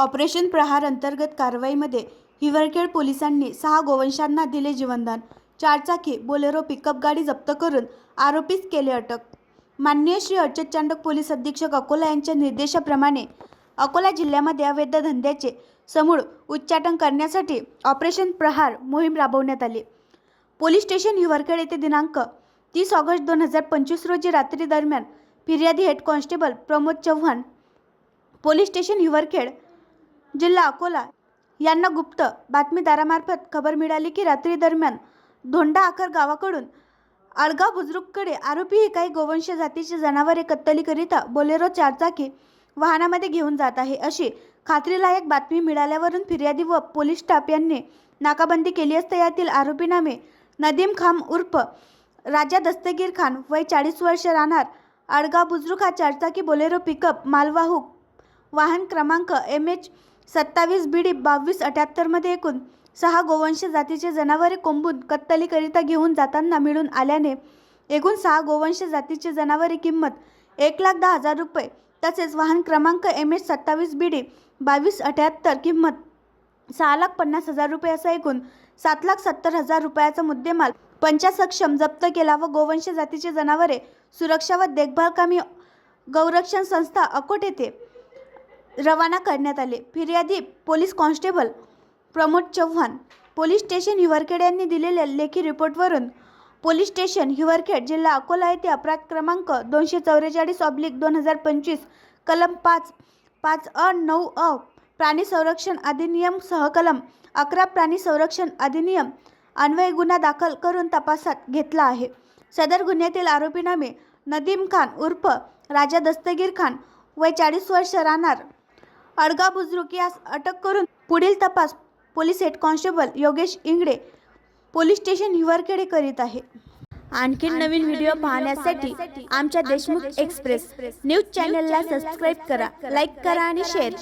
Operation प्रहार अंतर्गत कारवाईमध्ये हिवरखेड पोलिसांनी सहा गोवंशांना दिले जीवनदान चारचाकी बोलेरो पिकअप गाडी जप्त करून आरोपीस केले अटक. माननीय श्री अर्चद चांडक पोलीस अधीक्षक अकोला यांच्या निर्देशाप्रमाणे अकोला जिल्ह्यामध्ये अवैध धंद्याचे समूळ उच्चाटन करण्यासाठी ऑपरेशन प्रहार मोहीम राबवण्यात आली. पोलीस स्टेशन हिवरखेड येथे दिनांक तीस ऑगस्ट दोन हजार पंचवीस रोजी रात्री दरम्यान फिर्यादी head constable Pramod Chavan police station Hiwarkhed जिल्हा अकोला यांना गुप्त बातमीदारामार्फत खबर मिळाली की रात्री दरम्यान धोंडा आखर गावाकडून आळगाव बुजुर्गकडे आरोपी हे काही गोवंश जातीची जनावरे कत्तलीकरिता बोलेरो चारचाकी वाहनामध्ये घेऊन जात आहे. अशी खात्रीलायक बातमी मिळाल्यावरून फिर्यादी व पोलीस स्टाफ यांनी नाकाबंदी केली असता यातील आरोपी नामे नदीम खान उर्फ राजा दस्तगीर खान वय चाळीस वर्ष राहणार आडगाव बुजुर्ग हा चारचाकी बोलेरो पिकअप मालवाहू वाहन क्रमांक एम एच सत्तावीस बी डी बावीस अठ्याहत्तरमध्ये एकूण सहा गोवंश जातीचे जनावरे कोंबून कत्तलीकरिता घेऊन जाताना मिळून आल्याने एकूण सहा गोवंश जातीची जनावरे किंमत एक लाख दहा हजार रुपये. तसेच वाहन क्रमांक एम एच सत्तावीस बी डी बावीस अठ्याहत्तर किंमत सहा लाख पन्नास हजार रुपये असा एकूण सात लाख सत्तर हजार रुपयाचा मुद्देमाल पंचासक्षम जप्त केला व गोवंश जातीची जनावरे सुरक्षा व देखभाल कामी गौरक्षण संस्था अकोट येथे रवाना करण्यात आले. फिर्यादी police constable Pramod Chavan police station Hiwarkhed यांनी दिलेल्या लेखी रिपोर्टवरून पोलीस स्टेशन हिवरखेड जिल्हा अकोला येथे अपराध क्रमांक दोनशे चौवेचाळीस ऑब्लिक दोन हजार पंचवीस कलम पाच पाच अ नऊ अ प्राणी संरक्षण अधिनियम सहकलम अकरा प्राणी संरक्षण अधिनियम अन्वय गुन्हा दाखल करून तपासात घेतला आहे. सदर गुन्ह्यातील आरोपीनामे नदीम खान उर्फ राजा दस्तगीर खान वय चाळीस वर्ष राहणार अडगा बुजुर्ग यास अटक करून पुढील तपास police head constable Yogesh Ingade police station हिवरखेडे करीत आहे. आणखी नवीन व्हिडिओ पाहण्यासाठी आमच्या देशमुख एक्सप्रेस न्यूज चॅनलला सबस्क्राईब करा लाईक करा आणि शेअर करा.